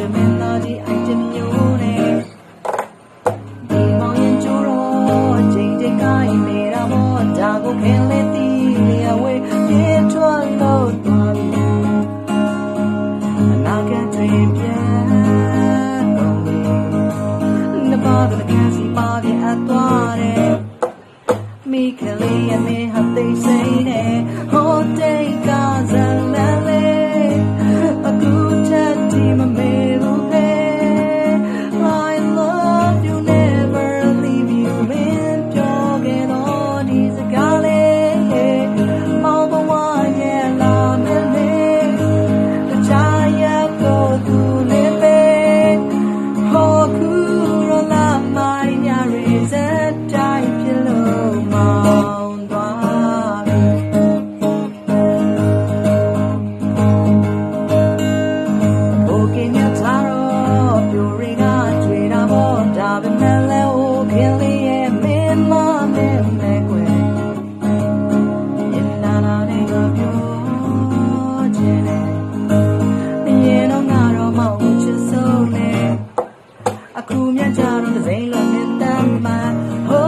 ရှင်မင်းသားကြီးအိုက်တမျိုးနဲ့ဒီမောင်ရင်ကျိုးတော့အချိန်တကိုင်းနေတာမို့ဒါကိုခင်လေးတီးနေအဝေးပြေးထွက်လို့သွားပြီအနာကတွင်ပြန်တော့လေနှစ်ပါးတော့ကစီပါပြအပ်သွားတယ်မိခင်လေးအမေဟာ အခုမြတ်ကြတော့ဒစိမ့်လုံးမြတ်တမ်းမှာဟို